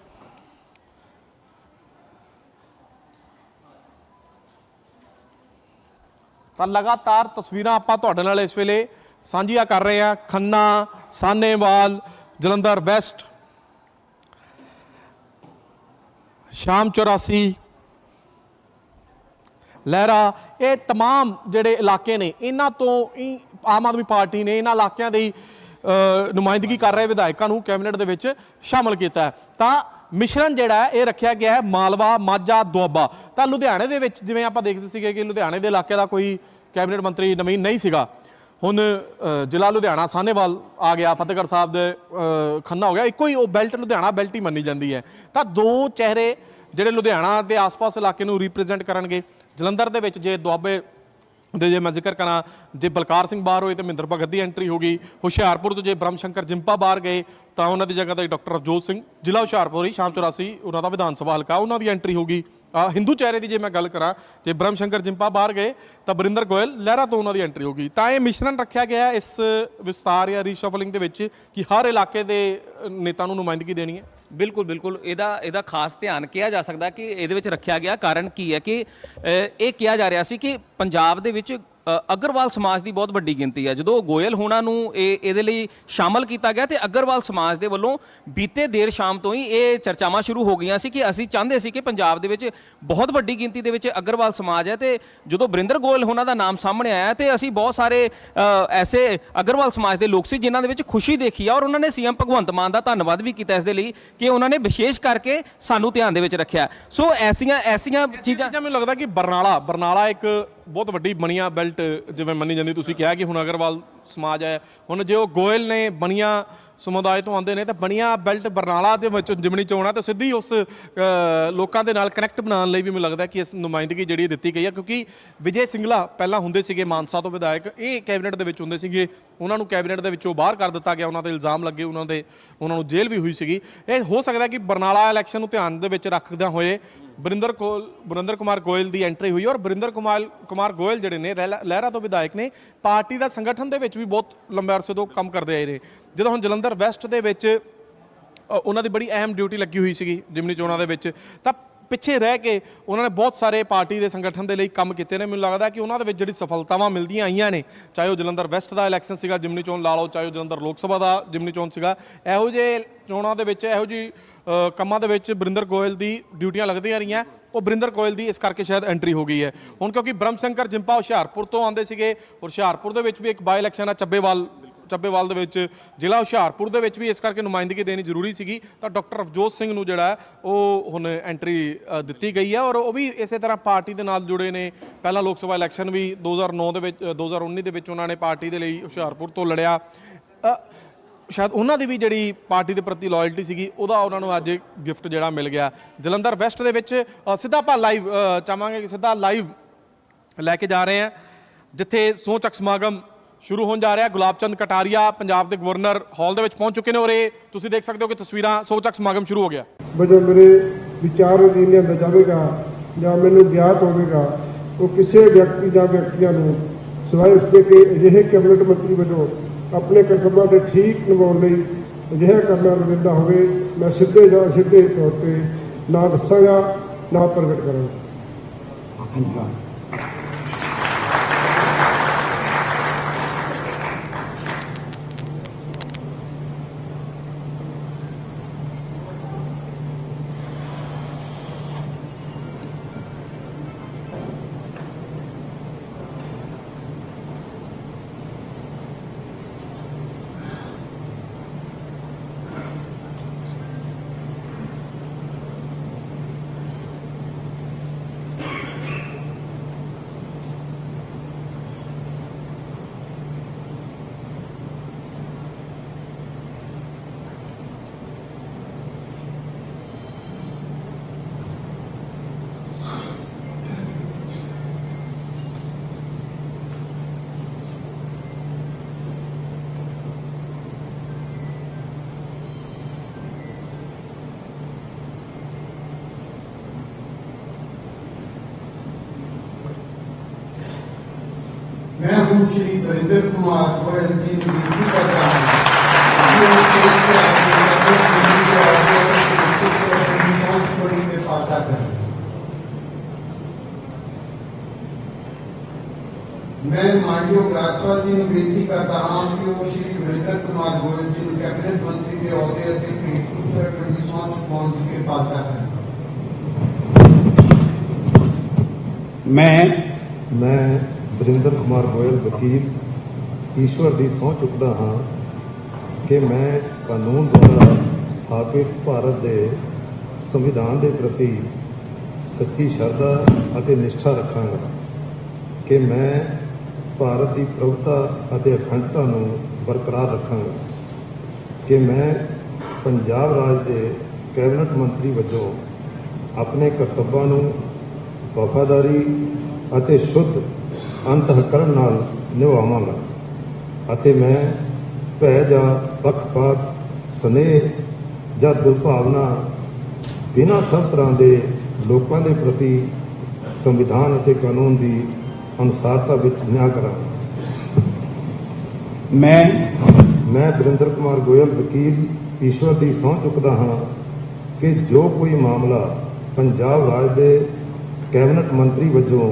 Speaker 1: ਤਾਂ ਲਗਾਤਾਰ ਤਸਵੀਰਾਂ ਆਪਾਂ ਤੁਹਾਡੇ ਨਾਲ ਇਸ ਵੇਲੇ ਸਾਂਝੀਆਂ ਕਰ ਰਹੇ ਹਾਂ ਖੰਨਾ ਸਾਨੇਵਾਲ ਜਲੰਧਰ ਵੈਸਟ ਸ਼ਾਮ 84 ਲਹਿਰਾ ਇਹ तमाम ਜਿਹੜੇ ਇਲਾਕੇ ਨੇ ਇਹਨਾਂ ਤੋਂ ਹੀ ਆਮ ਆਦਮੀ ਪਾਰਟੀ ਨੇ ਇਹਨਾਂ ਇਲਾਕਿਆਂ ਦੀ ਅ, ਨੁਮਾਇੰਦਗੀ ਕਰ ਰਹੇ ਵਿਧਾਇਕਾਂ ਨੂੰ ਕੈਬਨਿਟ ਦੇ ਵਿੱਚ ਸ਼ਾਮਲ ਕੀਤਾ ਹੈ। ਤਾਂ ਮਿਸ਼ਰਣ ਜਿਹੜਾ ਹੈ ਇਹ ਰੱਖਿਆ ਗਿਆ ਹੈ ਮਾਲਵਾ ਮਾਝਾ ਦੁਆਬਾ ਤਾਂ ਲੁਧਿਆਣੇ ਦੇ ਵਿੱਚ ਜਿਵੇਂ ਆਪਾਂ ਦੇਖਦੇ ਸੀਗੇ ਕਿ ਲੁਧਿਆਣੇ ਦੇ ਇਲਾਕੇ ਦਾ ਕੋਈ ਕੈਬਨਿਟ ਮੰਤਰੀ ਨਵੀਨ ਨਹੀਂ ਸੀਗਾ ਹੁਣ ਜ਼ਿਲ੍ਹਾ ਲੁਧਿਆਣਾ ਸਾਹਨੇਵਾਲ ਆ ਗਿਆ, ਫਤਿਹਗੜ੍ਹ ਸਾਹਿਬ ਦੇ ਖੰਨਾ ਹੋ ਗਿਆ। ਇੱਕੋ ਹੀ ਉਹ ਬੈਲਟ ਲੁਧਿਆਣਾ ਬੈਲਟ ਹੀ ਮੰਨੀ ਜਾਂਦੀ ਹੈ। ਤਾਂ ਦੋ ਚਿਹਰੇ ਜਿਹੜੇ ਲੁਧਿਆਣਾ ਦੇ ਆਸ-ਪਾਸ ਇਲਾਕੇ ਨੂੰ ਰਿਪਰੈਜ਼ੈਂਟ ਕਰਨਗੇ। ਜਲੰਧਰ ਦੇ ਵਿੱਚ ਜੇ ਦੁਆਬੇ ਦੇ ਜੇ ਮੈਂ ਜ਼ਿਕਰ ਕਰਾਂ, ਜੇ ਬਲਕਾਰ ਸਿੰਘ ਬਾਹਰ ਹੋਏ ਤੇ ਮਹਿੰਦਰ ਭਗਤ ਦੀ ਐਂਟਰੀ ਹੋ ਗਈ। ਹੁਸ਼ਿਆਰਪੁਰ ਤੋਂ ਜੇ ਬ੍ਰਹਮ ਸ਼ੰਕਰ ਜਿੰਪਾ ਬਾਹਰ ਗਏ, ਤਾਂ ਉਹਨਾਂ ਦੀ ਜਗ੍ਹਾ ਤੇ ਡਾਕਟਰ ਰਵਜੋਤ ਸਿੰਘ। ਜ਼ਿਲ੍ਹਾ ਹੁਸ਼ਿਆਰਪੁਰ ਹੀ, ਸ਼ਾਮ 84 ਉਹਨਾਂ ਦਾ ਵਿਧਾਨ ਸਭਾ ਹਲਕਾ, ਉਹਨਾਂ ਦੀ ਐਂਟਰੀ ਹੋ ਗਈ। ਹਿੰਦੂ ਚਿਹਰੇ ਦੀ ਜੇ ਮੈਂ ਗੱਲ ਕਰਾਂ, ਜੇ ਬ੍ਰਹਮ ਸ਼ੰਕਰ ਜਿੰਪਾ ਬਾਹਰ ਗਏ, ਤਾਂ ਬਰਿੰਦਰ ਗੋਇਲ ਲਹਿਰਾ ਤੋਂ ਉਹਨਾਂ ਦੀ ਐਂਟਰੀ ਹੋ ਗਈ। ਤਾਂ ਇਹ ਮਿਸ਼ਰਣ ਰੱਖਿਆ ਗਿਆ ਇਸ ਵਿਸਤਾਰ ਜਾਂ ਰੀਸ਼ਫਲਿੰਗ ਦੇ ਵਿੱਚ ਕਿ ਹਰ ਇਲਾਕੇ ਦੇ ਨੇਤਾ ਨੂੰ ਨੁਮਾਇੰਦਗੀ ਦੇਣੀ ਹੈ।
Speaker 6: ਬਿਲਕੁਲ ਬਿਲਕੁਲ। ਇਹਦਾ ਇਹਦਾ ਖਾਸ ਧਿਆਨ ਕਿਹਾ ਜਾ ਸਕਦਾ ਕਿ ਇਹਦੇ ਵਿੱਚ ਰੱਖਿਆ ਗਿਆ ਕਾਰਨ ਕੀ ਹੈ ਕਿ ਇਹ ਕਿਹਾ ਜਾ ਰਿਹਾ ਸੀ ਕਿ ਪੰਜਾਬ ਦੇ ਵਿੱਚ ਅਗਰਵਾਲ ਸਮਾਜ ਦੀ ਬਹੁਤ ਵੱਡੀ ਗਿਣਤੀ ਹੈ। ਜਦੋਂ ਗੋਇਲ ਹੋਣਾ ਨੂੰ ਇਹ ਇਹਦੇ ਲਈ ਸ਼ਾਮਲ ਕੀਤਾ ਗਿਆ ਤੇ ਅਗਰਵਾਲ ਸਮਾਜ ਦੇ ਵੱਲੋਂ ਬੀਤੇ ਦੇਰ ਸ਼ਾਮ ਤੋਂ ਹੀ ਇਹ ਚਰਚਾਵਾਂ ਸ਼ੁਰੂ ਹੋ ਗਈਆਂ ਸੀ ਕਿ ਅਸੀਂ ਚਾਹੁੰਦੇ ਸੀ ਕਿ ਪੰਜਾਬ ਦੇ ਵਿੱਚ ਬਹੁਤ ਵੱਡੀ ਗਿਣਤੀ ਦੇ ਵਿੱਚ ਅਗਰਵਾਲ ਸਮਾਜ ਹੈ ਤੇ ਜਦੋਂ ਬਰਿੰਦਰ ਗੋਇਲ ਹੋਣਾ ਦਾ ਨਾਮ ਸਾਹਮਣੇ ਆਇਆ ਤੇ ਅਸੀਂ ਬਹੁਤ ਸਾਰੇ ਐਸੇ ਅਗਰਵਾਲ ਸਮਾਜ ਦੇ ਲੋਕ ਸੀ ਜਿਨ੍ਹਾਂ ਦੇ ਵਿੱਚ ਖੁਸ਼ੀ ਦੇਖੀ ਆ ਔਰ ਉਹਨਾਂ ਨੇ ਸੀਐਮ ਭਗਵੰਤ ਮਾਨ ਦਾ ਧੰਨਵਾਦ ਵੀ ਕੀਤਾ ਇਸ ਦੇ ਲਈ ਕਿ ਉਹਨਾਂ ਨੇ ਵਿਸ਼ੇਸ਼ ਕਰਕੇ ਸਾਨੂੰ ਧਿਆਨ ਦੇ ਵਿੱਚ ਰੱਖਿਆ। ਸੋ ਐਸੀਆਂ ਐਸੀਆਂ ਚੀਜ਼ਾਂ
Speaker 1: ਮੈਨੂੰ ਲੱਗਦਾ ਕਿ ਬਰਨਾਲਾ ਬਰਨਾਲਾ ਇੱਕ ਬਹੁਤ ਵੱਡੀ ਬਣੀਆਂ ਬੈਲਟ ਜਿਵੇਂ ਮੰਨੀ ਜਾਂਦੀ, ਤੁਸੀਂ ਕਿਹਾ ਕਿ ਹੁਣ ਅਗਰਵਾਲ ਸਮਾਜ ਹੈ। ਹੁਣ ਜੇ ਉਹ ਗੋਇਲ ਨੇ ਬਣੀਆਂ ਸਮੁਦਾਇ ਤੋਂ ਆਉਂਦੇ ਨੇ, ਤਾਂ ਬਣੀਆਂ ਬੈਲਟ ਬਰਨਾਲਾ ਦੇ ਵਿੱਚ ਜਿਮਣੀ ਚੋਣਾ ਤੇ ਸਿੱਧੀ ਉਸ ਲੋਕਾਂ ਦੇ ਨਾਲ ਕਨੈਕਟ ਬਣਾਉਣ ਲਈ ਵੀ ਮੈਨੂੰ ਲੱਗਦਾ ਕਿ ਇਸ ਨੁਮਾਇੰਦਗੀ ਜਿਹੜੀ ਦਿੱਤੀ ਗਈ ਹੈ ਕਿਉਂਕਿ ਵਿਜੇ ਸਿੰਗਲਾ ਪਹਿਲਾਂ ਹੁੰਦੇ ਸੀਗੇ ਮਾਨਸਾ ਤੋਂ ਵਿਧਾਇਕ, ਇਹ ਕੈਬਨਿਟ ਦੇ ਵਿੱਚ ਹੁੰਦੇ ਸੀਗੇ। ਉਹਨਾਂ ਨੂੰ ਕੈਬਨਿਟ ਦੇ ਵਿੱਚੋਂ ਬਾਹਰ ਕਰ ਦਿੱਤਾ ਗਿਆ, ਉਹਨਾਂ ਤੇ ਇਲਜ਼ਾਮ ਲੱਗੇ, ਉਹਨਾਂ ਦੇ, ਉਹਨਾਂ ਨੂੰ ਜੇਲ੍ਹ ਵੀ ਹੋਈ ਸੀਗੀ। ਇਹ ਹੋ ਸਕਦਾ ਕਿ ਬਰਨਾਲਾ ਇਲੈਕਸ਼ਨ ਨੂੰ ਧਿਆਨ ਦੇ ਵਿੱਚ ਰੱਖਦਿਆਂ ਹੋਏ ਬਰਿੰਦਰ ਕੋਲ, ਬਰਿੰਦਰ ਕੁਮਾਰ ਗੋਇਲ ਦੀ ਐਂਟਰੀ ਹੋਈ ਔਰ ਬਰਿੰਦਰ ਕੁਮਾਰ ਕੁਮਾਰ ਗੋਇਲ ਜਿਹੜੇ ਨੇ ਰਹਿਲਾ- ਲਹਿਰਾ ਤੋਂ ਵਿਧਾਇਕ ਨੇ, ਪਾਰਟੀ ਦਾ ਸੰਗਠਨ ਦੇ ਵਿੱਚ ਵੀ ਬਹੁਤ ਲੰਬੇ ਅਰਸੇ ਤੋਂ ਕੰਮ ਕਰਦੇ ਆਏ ਨੇ। ਜਦੋਂ ਹੁਣ ਜਲੰਧਰ ਵੈਸਟ ਦੇ ਵਿੱਚ ਉਹਨਾਂ ਦੀ ਬੜੀ ਅਹਿਮ ਡਿਊਟੀ ਲੱਗੀ ਹੋਈ ਸੀਗੀ, ਜਿਮਨੀ ਚੋਣਾਂ ਦੇ ਵਿੱਚ, ਤਾਂ ਪਿੱਛੇ ਰਹਿ ਕੇ ਉਹਨਾਂ ਨੇ ਬਹੁਤ ਸਾਰੇ ਪਾਰਟੀ ਦੇ ਸੰਗਠਨ ਦੇ ਲਈ ਕੰਮ ਕੀਤੇ ਨੇ। ਮੈਨੂੰ ਲੱਗਦਾ ਕਿ ਉਹਨਾਂ ਦੇ ਵਿੱਚ ਜਿਹੜੀ ਸਫਲਤਾਵਾਂ ਮਿਲਦੀਆਂ ਆਈਆਂ ਨੇ, ਚਾਹੇ ਉਹ ਜਲੰਧਰ ਵੈਸਟ ਦਾ ਇਲੈਕਸ਼ਨ ਸੀਗਾ, ਜਿਮਨੀ ਚੋਣ ਲਾ ਲਓ, ਚਾਹੇ ਉਹ ਜਲੰਧਰ ਲੋਕ ਸਭਾ ਦਾ ਜਿਮਨੀ ਚੋਣ ਸੀਗਾ। ਇਹੋ ਜਿਹੇ ਚੋਣਾਂ ਦੇ ਵਿੱਚ, ਇਹੋ ਜਿਹੀ ਕੰਮਾਂ ਦੇ ਵਿੱਚ ਬਰਿੰਦਰ ਗੋਇਲ ਦੀ ਡਿਊਟੀਆਂ ਲੱਗਦੀਆਂ ਰਹੀਆਂ। ਉਹ ਬਰਿੰਦਰ ਗੋਇਲ ਦੀ ਇਸ ਕਰਕੇ ਸ਼ਾਇਦ ਐਂਟਰੀ ਹੋ ਗਈ ਹੈ। ਹੁਣ ਕਿਉਂਕਿ ਬ੍ਰਹਮ ਸ਼ੰਕਰ ਜਿੰਪਾ ਹੁਸ਼ਿਆਰਪੁਰ ਤੋਂ ਆਉਂਦੇ ਸੀਗੇ, ਹੁਸ਼ਿਆਰਪੁਰ ਦੇ ਵਿੱਚ ਵੀ ਇੱਕ ਬਾਈ ਇਲੈਕਸ਼ਨ ਆ, ਚੱਬੇਵਾਲ ਚੱਬੇਵਾਲ ਦੇ ਵਿੱਚ ਜ਼ਿਲ੍ਹਾ ਹੁਸ਼ਿਆਰਪੁਰ ਦੇ ਵਿੱਚ ਵੀ ਇਸ ਕਰਕੇ ਨੁਮਾਇੰਦਗੀ ਦੇਣੀ ਜ਼ਰੂਰੀ ਸੀਗੀ। ਤਾਂ ਡਾਕਟਰ ਅਫਜੋਤ ਸਿੰਘ ਨੂੰ ਜਿਹੜਾ ਉਹ ਹੁਣ ਐਂਟਰੀ ਦਿੱਤੀ ਗਈ ਹੈ ਔਰ ਉਹ ਵੀ ਇਸੇ ਤਰ੍ਹਾਂ ਪਾਰਟੀ ਦੇ ਨਾਲ ਜੁੜੇ ਨੇ। ਪਹਿਲਾਂ ਲੋਕ ਸਭਾ ਇਲੈਕਸ਼ਨ ਵੀ 2009 ਦੇ ਵਿੱਚ ਅ, 2019 ਦੇ ਵਿੱਚ ਉਹਨਾਂ ਨੇ ਪਾਰਟੀ ਦੇ ਲਈ ਹੁਸ਼ਿਆਰਪੁਰ ਤੋਂ ਲੜਿਆ। ਸ਼ਾਇਦ ਉਹਨਾਂ ਦੀ ਵੀ ਜਿਹੜੀ ਪਾਰਟੀ ਦੇ ਪ੍ਰਤੀ ਲਾਇਲਟੀ ਸੀਗੀ ਉਹਦਾ ਉਹਨਾਂ ਨੂੰ ਅੱਜ ਗਿਫਟ ਜਿਹੜਾ ਮਿਲ ਗਿਆ। ਜਲੰਧਰ ਵੈਸਟ ਦੇ ਵਿੱਚ ਸਿੱਧਾ ਆਪਾਂ ਲਾਈਵ ਚਾਹਾਂਗੇ ਕਿ ਸਿੱਧਾ ਲਾਈਵ ਲੈ ਕੇ ਜਾ ਰਹੇ ਹਾਂ ਜਿੱਥੇ ਸਹੁੰ ਚੱਕ ਸਮਾਗਮ ਸ਼ੁਰੂ ਹੋਣ ਜਾ ਰਿਹਾ ਗੁਲਾਬ ਚੰਦ ਕਟਾਰੀਆ ਪੰਜਾਬ ਦੇ ਗਵਰਨਰ ਹਾਲ ਦੇ ਵਿੱਚ ਪਹੁੰਚ ਚੁੱਕੇ ਨੇ ਔਰ ਇਹ ਤੁਸੀਂ ਦੇਖ ਸਕਦੇ ਹੋ ਕਿ ਤਸਵੀਰਾਂ ਸਹੁੰ ਚੱਕ ਸਮਾਗਮ ਸ਼ੁਰੂ ਹੋ ਗਿਆ।
Speaker 7: ਵਜੋਂ ਮੇਰੇ ਵਿਚਾਰ ਅਧੀਨ ਲਿਆਂਦਾ ਜਾਵੇਗਾ ਜਾਂ ਮੈਨੂੰ ਗਿਆਤ ਹੋਵੇਗਾ ਉਹ ਕਿਸੇ ਵਿਅਕਤੀ ਜਾਂ ਵਿਅਕਤੀਆਂ ਨੂੰ ਸਿਵਾਏ ਉਸਦੇ ਕਿ ਅਜਿਹੇ ਕੈਬਨਿਟ ਮੰਤਰੀ ਵਜੋਂ ਆਪਣੇ ਕਰਤੱਵਾਂ ਦੇ ਠੀਕ ਨਿਭਾਉਣ ਲਈ ਅਜਿਹਾ ਕਰਨਾ ਲੋੜੀਂਦਾ ਹੋਵੇ ਮੈਂ ਸਿੱਧੇ ਜਾਂ ਅਸਿੱਧੇ ਤੌਰ ਤੇ ਨਾ ਦੱਸਾਂਗਾ ਨਾ ਪ੍ਰਗਟ ਕਰਾਂਗਾ।
Speaker 8: आयुक्त हाँ श्री बरिंदर कुमार गोयल जी की नियुक्ति का काम मैं माननीय राजपाल जी ने बेनती करता हूँ कि वो श्री वीरेंद्र कुमार गोयल जी कैबिनेट मंत्री के अहदे अधिक नेतृत्व सोच पहुँच के पाता है।
Speaker 7: मैं मैं ਵਰਿੰਦਰ ਕੁਮਾਰ ਗੋਇਲ, ਵਕੀਲ, ਈਸ਼ਵਰ ਦੀ ਸਹੁੰ ਚੁੱਕਦਾ ਹਾਂ ਕਿ ਮੈਂ ਕਾਨੂੰਨ ਦੁਆਰਾ ਸਥਾਪਿਤ ਭਾਰਤ ਦੇ ਸੰਵਿਧਾਨ ਦੇ ਪ੍ਰਤੀ ਸੱਚੀ ਸ਼ਰਧਾ ਅਤੇ ਨਿਸ਼ਠਾ ਰੱਖਾਂਗਾ ਕਿ ਮੈਂ ਭਾਰਤ ਦੀ ਪ੍ਰਭੁਤਾ ਅਤੇ ਅਖੰਡਤਾ ਨੂੰ ਬਰਕਰਾਰ ਰੱਖਾਂਗਾ ਕਿ ਮੈਂ ਪੰਜਾਬ ਰਾਜ ਦੇ ਕੈਬਨਿਟ ਮੰਤਰੀ ਵਜੋਂ ਆਪਣੇ ਕਰਤੱਵਾਂ ਨੂੰ ਵਫਾਦਾਰੀ ਅਤੇ ਸ਼ੁੱਧ ਅੰਤಃਕਰਨ ਨਾਲ ਨਿਭਾਵਾਂਗਾ। ਅਤੇ ਮੈਂ ਭੈ ਜਾਂ ਪੱਖਪਾਤ ਸਨੇਹ ਜਾਂ ਦੁਰਭਾਵਨਾ ਬਿਨਾਂ ਸਭ ਤਰ੍ਹਾਂ ਦੇ ਲੋਕਾਂ ਦੇ ਪ੍ਰਤੀ ਸੰਵਿਧਾਨ ਅਤੇ ਕਾਨੂੰਨ ਦੀ ਅਨੁਸਾਰਤਾ ਵਿੱਚ ਨਿਆਂ ਕਰਾਂਗਾ
Speaker 9: ਮੈਂ
Speaker 7: ਮੈਂ ਵਰਿੰਦਰ ਕੁਮਾਰ ਗੋਇਲ ਵਕੀਲ ਈਸ਼ਵਰ ਦੀ ਸਹੁੰ ਚੁੱਕਦਾ ਹਾਂ ਕਿ ਜੋ ਕੋਈ ਮਾਮਲਾ ਪੰਜਾਬ ਰਾਜ ਦੇ ਕੈਬਨਿਟ ਮੰਤਰੀ ਵਜੋਂ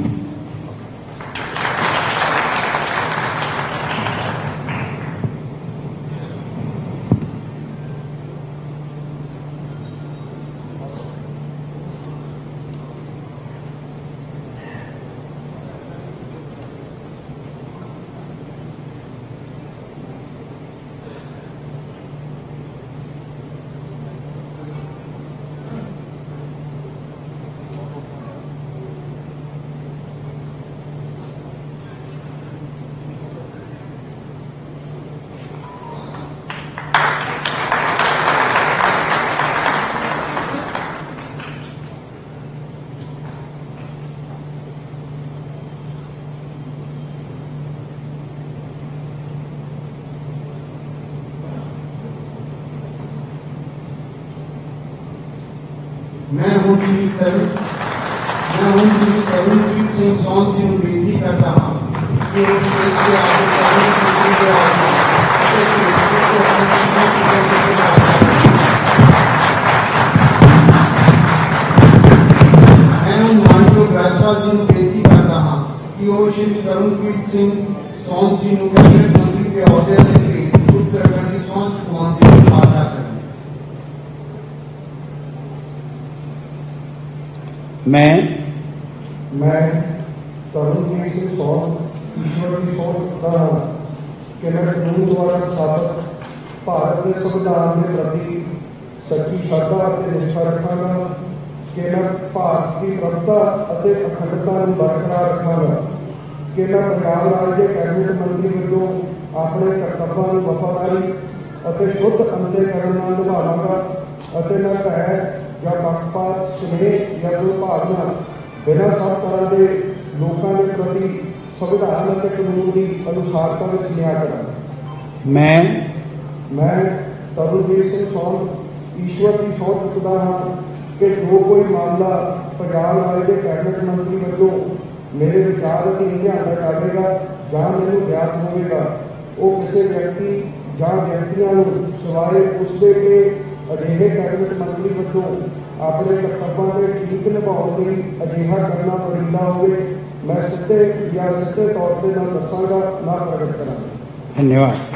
Speaker 8: ਮੈਂ ਹੁਣ ਸ਼੍ਰੀ ਤਰਨ ਮੈਂ ਹੁਣ ਸ਼੍ਰੀ ਤਰਨਪ੍ਰੀਤ ਸਿੰਘ ਸੌਂਦ ਜੀ ਨੂੰ ਬੇਨਤੀ ਕਰਦਾ ਹਾਂ ਕਿ ਉਹ ਸਟੇਜ ਤੇ ਕਰਨ ਦੀ ਮੈਂ ਹੁਣ ਮਾਨਯੋਗ ਰਾਜਪਾਲ ਜੀ ਨੂੰ ਬੇਨਤੀ ਕਰਦਾ ਹਾਂ ਕਿ ਉਹ ਸ਼੍ਰੀ ਤਰਨਪ੍ਰੀਤ ਸਿੰਘ ਸੌਂਦ ਜੀ ਨੂੰ ਕੈਬਨਿਟ
Speaker 9: ਮੈਂ
Speaker 10: ਮੈਂ ਤਰਨਪ੍ਰੀਤ ਸਿੰਘ ਸੌਣ ਈਸ਼ਵਰ ਦੀ ਸਹੁੰ ਚੁੱਕਦਾ ਹਾਂ ਕਿ ਮੈਂ ਕਾਨੂੰਨ ਦੁਆਰਾ ਸਥਾਪਿਤ ਭਾਰਤ ਦੇ ਸੰਵਿਧਾਨ ਦੇ ਪ੍ਰਤੀ ਸੱਚੀ ਸ਼ਰਧਾ ਅਤੇ ਨਿਸ਼ਠਾ ਰੱਖਾਂਗਾ ਕਿ ਮੈਂ ਭਾਰਤ ਦੀ ਪ੍ਰਭੁਤਾ ਅਤੇ ਅਖੰਡਤਾ ਨੂੰ ਬਰਕਰਾਰ ਰੱਖਾਂਗਾ ਕਿ ਮੈਂ ਪੰਜਾਬ ਰਾਜ ਦੇ ਕੈਬਨਿਟ ਮੰਤਰੀ ਵਜੋਂ ਆਪਣੇ ਕਰਤੱਵਾਂ ਨੂੰ ਵਫਾਦਾਰੀ ਅਤੇ ਸ਼ੁੱਧ ਅਤੇ ਜਾਂ ਪੱਖਪਾਤ ਸਨੇਹ ਜਾਂ ਦੁਰਭਾਵਨਾ ਬਿਨਾਂ ਸਭ ਤਰ੍ਹਾਂ ਦੇ ਲੋਕਾਂ ਦੇ ਪ੍ਰਤੀ ਸੰਵਿਧਾਨ ਅਤੇ ਕਾਨੂੰਨ ਦੀ ਅਨੁਸਾਰਤਾ ਵਿੱਚ ਨਿਆਂ ਕਰਾਂਗਾ
Speaker 9: ਮੈਂ
Speaker 10: ਮੈਂ ਤਰਨਵੀਰ ਸਿੰਘ ਸੌਣ ਈਸ਼ਵਰ ਦੀ ਸਹੁੰ ਚੁੱਕਦਾ ਹਾਂ ਕਿ ਜੋ ਕੋਈ ਮਾਮਲਾ ਪੰਜਾਬ ਰਾਜ ਦੇ ਕੈਬਨਿਟ ਮੰਤਰੀ ਵੱਲੋਂ ਮੇਰੇ ਵਿਚਾਰ ਅਧੀਨ ਲਿਆਂਦਾ ਜਾਵੇਗਾ ਜਾਂ ਮੈਨੂੰ ਗਿਆਤ ਹੋਵੇਗਾ ਉਹ ਕਿਸੇ ਵਿਅਕਤੀ ਜਾਂ ਵਿਅਕਤੀਆਂ ਨੂੰ ਸਿਵਾਏ ਉਸਦੇ ਕਿ ਅਜਿਹੇ ਕੈਬਨਿਟ ਮੰਤਰੀ ਵੱਲੋਂ ਆਪਣੇ ਕਰਤੱਵਾਂ ਦੇ ਠੀਕ ਨਿਭਾਉਣ ਲਈ ਅਜਿਹਾ ਕਰਨਾ ਪੜੀਦਾ ਹੋਵੇ ਮੈਂ ਸਿੱਧੇ ਜਾਂ ਸਿੱਧੇ ਤੌਰ ਤੇ ਨਾ ਦੱਸਾਂਗਾ ਨਾ ਪ੍ਰਗਟ ਕਰਾਂਗਾ
Speaker 9: ਧੰਨਵਾਦ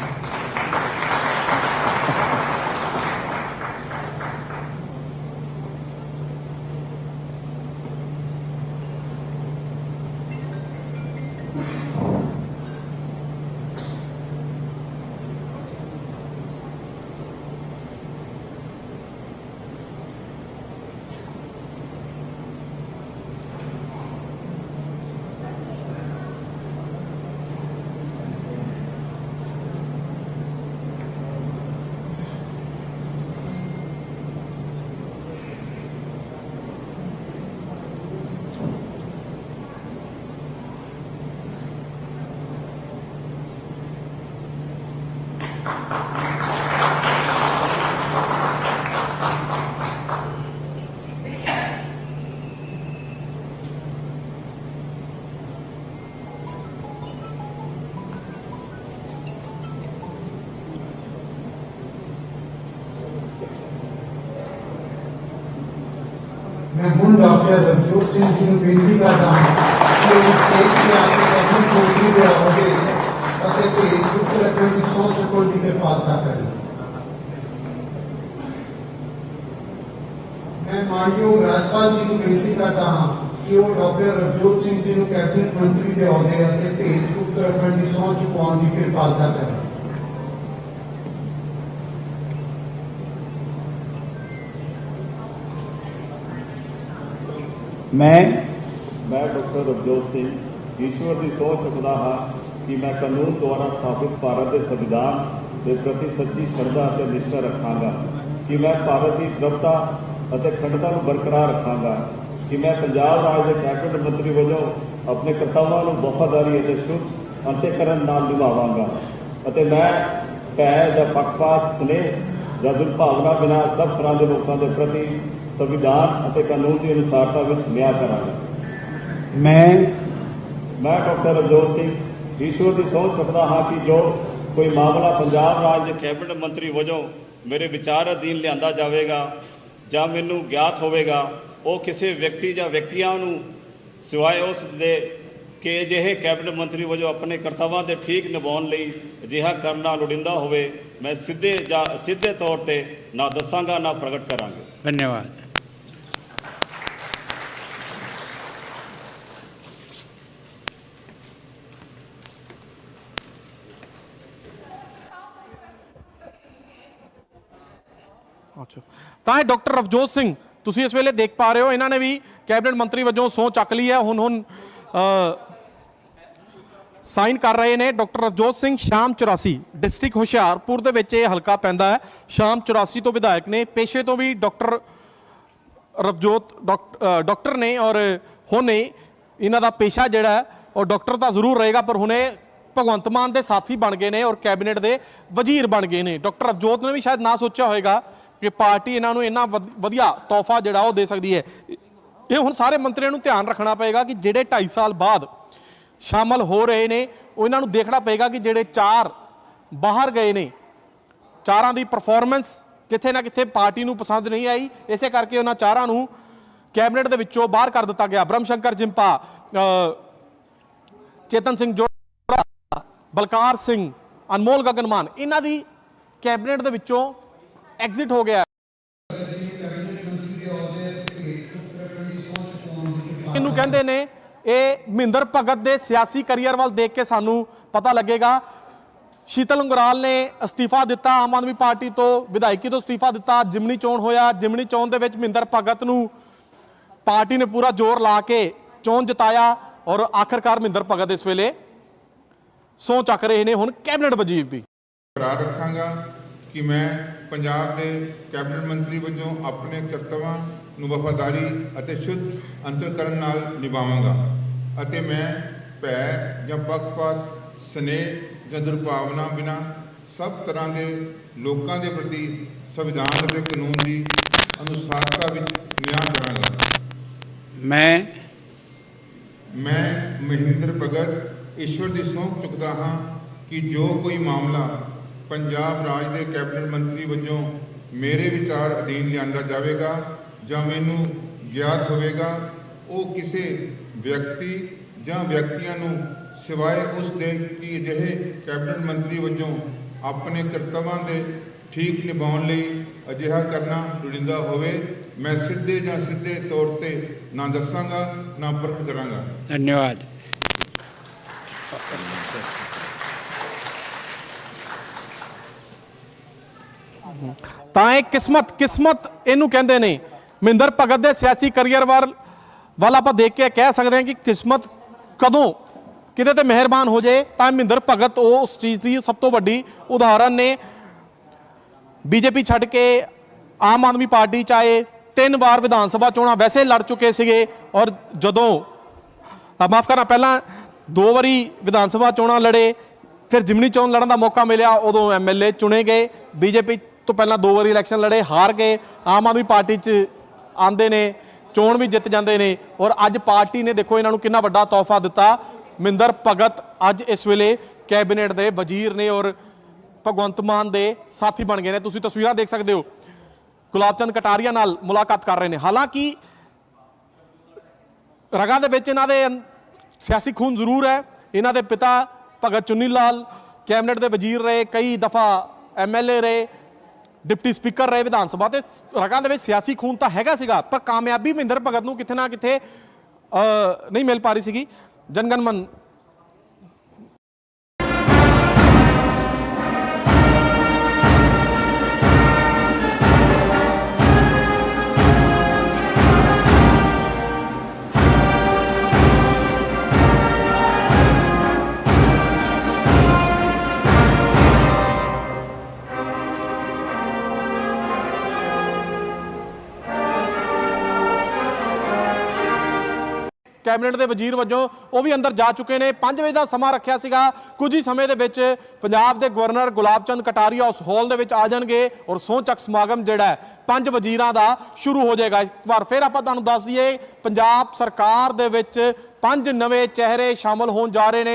Speaker 8: ਸਿੰਘ ਜੀ ਨੂੰ ਬੇਨਤੀ ਕਰਦਾ ਹਾਂ ਕਿ ਉਹ ਸਟੇਜ ਤੇ ਆ ਕੇ ਕੈਬਨਿਟ ਮੰਤਰੀ ਦੇ ਅਹੁਦੇ ਅਤੇ ਭੇਜ ਗੁਪਤ ਰੱਖਣ ਦੀ ਸਹੁੰ ਚੁਕਾਉਣ ਦੀ ਕਿਰਪਾਲਤਾ ਕरें ਮੈਂ ਮਾਨਯੋਗ ਰਾਜਪਾਲ ਜੀ ਨੂੰ ਬੇਨਤੀ ਕਰਦਾ ਹਾਂ ਕਿ ਉਹ ਡਾਕਟਰ ਰਵਜੋਤ ਸਿੰਘ ਜੀ ਨੂੰ ਕੈਬਨਿਟ ਮੰਤਰੀ ਦੇ ਅਹੁਦੇ ਅਤੇ ਭੇਜ ਗੁਪਤ ਰੱਖਣ ਦੀ ਸਹੁੰ ਚੁਕਾਉਣ ਦੀ ਕਿਰਪਾਲਤਾ ਕਰੇ।
Speaker 9: ਮੈਂ
Speaker 11: ਮੈਂ ਡਾਕਟਰ ਰਵਜੋਤ ਸਿੰਘ, ਈਸ਼ਵਰ ਦੀ ਸਹੁੰ ਚੁੱਕਦਾ ਹਾਂ ਕਿ ਮੈਂ ਕਾਨੂੰਨ ਦੁਆਰਾ ਸਥਾਪਿਤ ਭਾਰਤ ਦੇ ਸੰਵਿਧਾਨ ਦੇ ਪ੍ਰਤੀ ਸੱਚੀ ਸ਼ਰਧਾ ਅਤੇ ਨਿਸ਼ਠਾ ਰੱਖਾਂਗਾ, ਕਿ ਮੈਂ ਭਾਰਤ ਦੀ ਪ੍ਰਭੁਤਾ ਅਤੇ ਅਖੰਡਤਾ ਨੂੰ ਬਰਕਰਾਰ ਰੱਖਾਂਗਾ, ਕਿ ਮੈਂ ਪੰਜਾਬ ਰਾਜ ਦੇ ਕੈਬਨਿਟ ਮੰਤਰੀ ਵਜੋਂ ਆਪਣੇ ਕਰਤੱਵਾਂ ਨੂੰ ਵਫਾਦਾਰੀ ਅਤੇ ਸ਼ੁੱਧ ਅੰਤੇਕਰਨ ਨਾਲ ਨਿਭਾਵਾਂਗਾ ਅਤੇ ਮੈਂ ਭੈ ਜਾਂ ਪੱਖਪਾਤ, ਸਨੇਹ ਜਾਂ ਦੁਰਭਾਵਨਾ ਬਿਨਾਂ ਸਭ ਤਰ੍ਹਾਂ ਦੇ ਲੋਕਾਂ ਦੇ ਪ੍ਰਤੀ ਸੰਵਿਧਾਨ ਅਤੇ ਕਾਨੂੰਨ ਦੀ ਅਨੁਸਾਰਤਾ ਵਿੱਚ ਨਿਆਂ ਕਰਾਂਗਾ।
Speaker 9: ਮੈਂ
Speaker 11: ਮੈਂ ਡਾਕਟਰ ਰਜੋਤ ਸਿੰਘ ਈਸ਼ਵਰ ਦੀ ਸਹੁੰ ਚੁੱਕਦਾ ਹਾਂ ਕਿ ਜੋ ਕੋਈ ਮਾਮਲਾ ਪੰਜਾਬ ਰਾਜ ਦੇ ਕੈਬਨਿਟ ਮੰਤਰੀ ਵਜੋਂ ਮੇਰੇ ਵਿਚਾਰ ਅਧੀਨ ਲਿਆਂਦਾ ਜਾਵੇਗਾ ਜਾਂ ਮੈਨੂੰ ਗਿਆਤ ਹੋਵੇਗਾ ਉਹ ਕਿਸੇ ਵਿਅਕਤੀ ਜਾਂ ਵਿਅਕਤੀਆਂ ਨੂੰ ਸਿਵਾਏ ਉਸ ਦੇ ਕਿ ਅਜਿਹੇ ਕੈਬਨਿਟ ਮੰਤਰੀ ਵਜੋਂ ਆਪਣੇ ਕਰਤੱਵਾਂ ਦੇ ਠੀਕ ਨਿਭਾਉਣ ਲਈ ਅਜਿਹਾ ਕਰਨਾ ਲੋੜੀਂਦਾ ਹੋਵੇ ਮੈਂ ਸਿੱਧੇ ਜਾਂ ਸਿੱਧੇ ਤੌਰ ਤੇ ਨਾ ਦੱਸਾਂਗਾ ਨਾ ਪ੍ਰਗਟ ਕਰਾਂਗਾ।
Speaker 9: ਧੰਨਵਾਦ।
Speaker 1: ਅੱਛਾ। ਤਾਂ ਇਹ ਡਾਕਟਰ ਰਵਜੋਤ ਸਿੰਘ ਤੁਸੀਂ ਇਸ ਵੇਲੇ ਦੇਖ ਪਾ ਰਹੇ ਹੋ ਇਹਨਾਂ ਨੇ ਵੀ ਕੈਬਨਿਟ ਮੰਤਰੀ ਵਜੋਂ ਸਹੁੰ ਚੱਕ ਲਈ ਹੈ। ਹੁਣ ਹੁਣ ਸਾਈਨ ਕਰ ਰਹੇ ਨੇ ਡਾਕਟਰ ਰਵਜੋਤ ਸਿੰਘ ਸ਼ਾਮ 84 ਡਿਸਟ੍ਰਿਕਟ ਹੁਸ਼ਿਆਰਪੁਰ ਦੇ ਵਿੱਚ ਇਹ ਹਲਕਾ ਪੈਂਦਾ ਹੈ। ਸ਼ਾਮ 84 ਤੋਂ ਵਿਧਾਇਕ ਨੇ ਪੇਸ਼ੇ ਤੋਂ ਵੀ ਡਾਕਟਰ ਰਵਜੋਤ ਡਾਕ- ਅ, ਡਾਕਟਰ ਨੇ ਔਰ ਹੁਣੇ ਇਹਨਾਂ ਦਾ ਪੇਸ਼ਾ ਜਿਹੜਾ ਉਹ ਡਾਕਟਰ ਤਾਂ ਜ਼ਰੂਰ ਰਹੇਗਾ ਪਰ ਹੁਣੇ ਭਗਵੰਤ ਮਾਨ ਦੇ ਸਾਥੀ ਬਣ ਗਏ ਨੇ ਔਰ ਕੈਬਨਿਟ ਦੇ ਵਜ਼ੀਰ ਬਣ ਗਏ ਨੇ। ਡਾਕਟਰ ਰਵਜੋਤ ਨੇ ਵੀ ਸ਼ਾਇਦ ਨਾ ਸੋਚਿਆ ਹੋਵੇਗਾ ਕਿ ਪਾਰਟੀ ਇਹਨਾਂ ਨੂੰ ਇੰਨਾ ਵਧ- ਵਧੀਆ ਤੋਹਫਾ ਜਿਹੜਾ ਉਹ ਦੇ ਸਕਦੀ ਹੈ। ਇਹ ਹੁਣ ਸਾਰੇ ਮੰਤਰੀਆਂ ਨੂੰ ਧਿਆਨ ਰੱਖਣਾ ਪਏਗਾ ਕਿ ਜਿਹੜੇ 2.5 ਸਾਲ ਬਾਅਦ ਸ਼ਾਮਲ ਹੋ ਰਹੇ ਨੇ ਉਹਨਾਂ ਨੂੰ ਦੇਖਣਾ ਪਏਗਾ ਕਿ ਜਿਹੜੇ ਚਾਰ ਬਾਹਰ ਗਏ ਨੇ, ਚਾਰਾਂ ਦੀ ਪਰਫਾਰਮੈਂਸ ਕਿਥੇ ਨਾ ਕਿਥੇ ਪਾਰਟੀ ਨੂੰ ਪਸੰਦ ਨਹੀਂ ਆਈ। ਇਸੇ ਕਰਕੇ ਉਹਨਾਂ ਚਾਰਾਂ ਨੂੰ ਕੈਬਨਿਟ ਦੇ ਵਿੱਚੋਂ ਬਾਹਰ ਕਰ ਦਿੱਤਾ ਗਿਆ। ਬ੍ਰਹਮ ਸ਼ੰਕਰ ਜਿੰਪਾ ਚੇਤਨ ਸਿੰਘ ਜੋੜਾ ਬਲਕਾਰ ਸਿੰਘ, ਅਨਮੋਲ ਗਗਨਮਾਨ, ਇਹਨਾਂ ਦੀ ਕੈਬਨਿਟ ਦੇ ਵਿੱਚੋਂ ਐਗਜ਼ਿਟ ਹੋ ਗਿਆ। ਇਹਨੂੰ ਕਹਿੰਦੇ ਨੇ ਇਹ ਮਹਿੰਦਰ ਭਗਤ ਦੇ ਸਿਆਸੀ ਕੈਰੀਅਰ ਵੱਲ ਦੇਖ ਕੇ ਸਾਨੂੰ ਪਤਾ ਲੱਗੇਗਾ। ਸ਼ੀਤਲ ਉਂਗਰਾਲ ਨੇ ਅਸਤੀਫਾ ਦਿੱਤਾ ਆਮ ਆਦਮੀ ਪਾਰਟੀ ਤੋਂ ਵਿਧਾਇਕੀ ਤੋਂ ਅਸਤੀਫਾ ਦਿੱਤਾ। ਜਿਮਨੀ ਚੋਣ ਹੋਇਆ ਜਿਮਨੀ ਚੋਣ ਦੇ ਵਿੱਚ ਮਹਿੰਦਰ ਭਗਤ ਨੂੰ ਪਾਰਟੀ ਨੇ ਪੂਰਾ ਜ਼ੋਰ ਲਾ ਕੇ ਚੋਣ ਜਿਤਾਇਆ ਔਰ ਆਖਰਕਾਰ ਮਹਿੰਦਰ ਭਗਤ ਇਸ ਵੇਲੇ ਸਹੁੰ ਚੱਕ ਰਹੇ ਨੇ ਹੁਣ ਕੈਬਨਿਟ ਵਜ਼ੀਰ ਦੀ।
Speaker 12: ਬਰਕਰਾਰ ਰੱਖਾਂਗਾ ਕਿ ਮੈਂ ਪੰਜਾਬ ਦੇ ਕੈਬਨਿਟ ਮੰਤਰੀ ਵਜੋਂ ਆਪਣੇ ਕਰਤੱਵਾਂ ਨੂੰ ਵਫਾਦਾਰੀ ਅਤੇ ਸ਼ੁੱਧ ਅੰਤਰਕਰਨ ਨਾਲ ਨਿਭਾਵਾਂਗਾ ਅਤੇ ਮੈਂ ਭੈ ਜਾਂ ਪੱਖਪਾਤ ਸਨੇਹ ਜਾਂ ਦੁਰਭਾਵਨਾ ਬਿਨਾ ਸਭ ਤਰ੍ਹਾਂ ਦੇ ਲੋਕਾਂ ਦੇ ਪ੍ਰਤੀ ਸੰਵਿਧਾਨ ਅਤੇ ਕਾਨੂੰਨ ਦੀ ਅਨੁਸਾਰਤਾ ਵਿੱਚ ਨਿਆਂ ਕਰਾਂਗਾ।
Speaker 9: ਮੈਂ
Speaker 12: ਮੈਂ ਮਹਿੰਦਰ ਭਗਤ ਈਸ਼ਵਰ ਦੀ ਸਹੁੰ ਚੁੱਕਦਾ ਹਾਂ ਕਿ ਜੋ ਕੋਈ ਮਾਮਲਾ ਪੰਜਾਬ ਰਾਜ ਦੇ ਕੈਬਨਿਟ ਮੰਤਰੀ ਵਜੋਂ ਮੇਰੇ ਵਿਚਾਰ ਅਧੀਨ ਲਿਆਂਦਾ ਜਾਵੇਗਾ ਜਾਂ ਮੈਨੂੰ ਗਿਆਤ ਹੋਵੇਗਾ, ਉਹ ਕਿਸੇ ਵਿਅਕਤੀ ਜਾਂ ਵਿਅਕਤੀਆਂ ਨੂੰ ਸਿਵਾਏ ਉਸ ਦੇ ਕਿ ਅਜਿਹੇ ਕੈਬਨਿਟ ਮੰਤਰੀ ਵਜੋਂ ਆਪਣੇ ਕਰਤੱਵਾਂ ਦੇ ਠੀਕ ਨਿਭਾਉਣ ਲਈ ਅਜਿਹਾ ਕਰਨਾ ਲੋੜੀਂਦਾ ਹੋਵੇ, ਮੈਂ ਸਿੱਧੇ ਜਾਂ ਸਿੱਧੇ ਤੌਰ ਤੇ ਨਾ ਦੱਸਾਂਗਾ, ਨਾ ਪ੍ਰਗਟ ਕਰਾਂਗਾ।
Speaker 9: ਧੰਨਵਾਦ।
Speaker 1: ਤਾਂ ਇਹ ਕਿਸਮਤ ਕਿਸਮਤ ਇਹਨੂੰ ਕਹਿੰਦੇ ਨੇ। ਮਹਿੰਦਰ ਭਗਤ ਦੇ ਸਿਆਸੀ ਕੈਰੀਅਰ ਵੱਲ ਵੱਲ ਆਪਾਂ ਦੇਖ ਕੇ ਕਹਿ ਸਕਦੇ ਹਾਂ ਕਿ ਕਿਸਮਤ ਕਦੋਂ, ਕਿਤੇ ਤੇ ਮਿਹਰਬਾਨ ਹੋ ਜਾਏ ਤਾਂ ਮਹਿੰਦਰ ਭਗਤ ਉਹ ਉਸ ਚੀਜ਼ ਦੀ ਸਭ ਤੋਂ ਵੱਡੀ ਉਦਾਹਰਨ ਨੇ। ਬੀਜੇਪੀ ਛੱਡ ਕੇ ਆਮ ਆਦਮੀ ਪਾਰਟੀ ਚ ਆਏ, ਤਿੰਨ ਵਾਰ ਵਿਧਾਨ ਸਭਾ ਚੋਣਾਂ ਵੈਸੇ ਲੜ ਚੁੱਕੇ ਸੀਗੇ ਔਰ ਜਦੋਂ ਮਾਫ ਕਰਨਾ, ਪਹਿਲਾਂ ਦੋ ਵਾਰੀ ਵਿਧਾਨ ਸਭਾ ਚੋਣਾਂ ਲੜੇ, ਫਿਰ ਜਿਮਨੀ ਚੋਣ ਲੜਨ ਦਾ ਮੌਕਾ ਮਿਲਿਆ, ਉਦੋਂ ਐਮਐਲਏ ਚੁਣੇ ਗਏ, ਬੀਜੇਪੀ ਤੋਂ ਪਹਿਲਾਂ ਦੋ ਵਾਰੀ ਇਲੈਕਸ਼ਨ ਲੜੇ, ਹਾਰ ਗਏ, ਆਮ ਆਦਮੀ ਪਾਰਟੀ 'ਚ ਆਂਦੇ ਨੇ, ਚੋਣ ਵੀ ਜਿੱਤ ਜਾਂਦੇ ਨੇ ਔਰ ਅੱਜ ਪਾਰਟੀ ਨੇ ਦੇਖੋ ਇਹਨਾਂ ਨੂੰ ਕਿੰਨਾ ਵੱਡਾ ਤੋਹਫਾ ਦਿੱਤਾ। ਮਿੰਦਰ ਭਗਤ ਅੱਜ ਇਸ ਵੇਲੇ ਕੈਬਨਿਟ ਦੇ ਵਜ਼ੀਰ ਨੇ ਔਰ ਭਗਵੰਤ ਮਾਨ ਦੇ ਸਾਥੀ ਬਣ ਗਏ ਨੇ। ਤੁਸੀਂ ਤਸਵੀਰਾਂ ਦੇਖ ਸਕਦੇ ਹੋ। ਗੁਲਾਬ ਚੰਦ ਕਟਾਰੀਆ ਨਾਲ ਮੁਲਾਕਾਤ ਕਰ ਰਹੇ ਨੇ। ਹਾਲਾਂਕਿ ਰਗਾਂ ਦੇ ਵਿੱਚ ਇਹਨਾਂ ਦੇ ਸਿਆਸੀ ਖੂਨ ਜ਼ਰੂਰ ਹੈ। ਇਹਨਾਂ ਦੇ ਪਿਤਾ ਭਗਤ ਚੁੰਨੀ ਲਾਲ ਕੈਬਨਿਟ ਦੇ ਵਜ਼ੀਰ ਰਹੇ, ਕਈ ਦਫਾ ਐਮਐਲਏ ਰਹੇ ਡਿਪਟੀ ਸਪੀਕਰ ਰਹੇ ਵਿਧਾਨ ਸਭਾ ਤੇ। ਰਗਾਂ ਦੇ ਵਿੱਚ ਸਿਆਸੀ ਖੂਨ ਤਾਂ ਹੈਗਾ ਸੀਗਾ, ਪਰ ਕਾਮਯਾਬੀ ਮਹਿੰਦਰ ਭਗਤ ਨੂੰ ਕਿਤੇ ਨਾ ਕਿਤੇ ਨਹੀਂ ਮਿਲ ਪਾ ਰਹੀ ਸੀਗੀ। ਜਨਗਣ ਕੈਬਨਿਟ ਦੇ ਵਜ਼ੀਰ ਵਜੋਂ ਉਹ ਵੀ ਅੰਦਰ ਜਾ ਚੁੱਕੇ ਨੇ। 5 ਵਜੇ ਦਾ ਸਮਾਂ ਰੱਖਿਆ ਸੀਗਾ। ਕੁਝ ਹੀ ਸਮੇਂ ਦੇ ਵਿੱਚ ਪੰਜਾਬ ਦੇ ਗਵਰਨਰ ਗੁਲਾਬ ਚੰਦ ਕਟਾਰੀਆ ਉਸ ਹਾਲ ਦੇ ਵਿੱਚ ਆ ਜਾਣਗੇ ਔਰ ਸਹੁੰ ਚੱਕ ਸਮਾਗਮ ਜਿਹੜਾ ਹੈ, ਪੰਜ ਵਜ਼ੀਰਾਂ ਦਾ ਸ਼ੁਰੂ ਹੋ ਜਾਏਗਾ। ਇੱਕ ਵਾਰ ਫਿਰ ਆਪਾਂ ਤੁਹਾਨੂੰ ਦੱਸ ਦਈਏ, ਪੰਜਾਬ ਸਰਕਾਰ ਦੇ ਵਿੱਚ ਪੰਜ ਨਵੇਂ ਚਿਹਰੇ ਸ਼ਾਮਲ ਹੋਣ ਜਾ ਰਹੇ ਨੇ।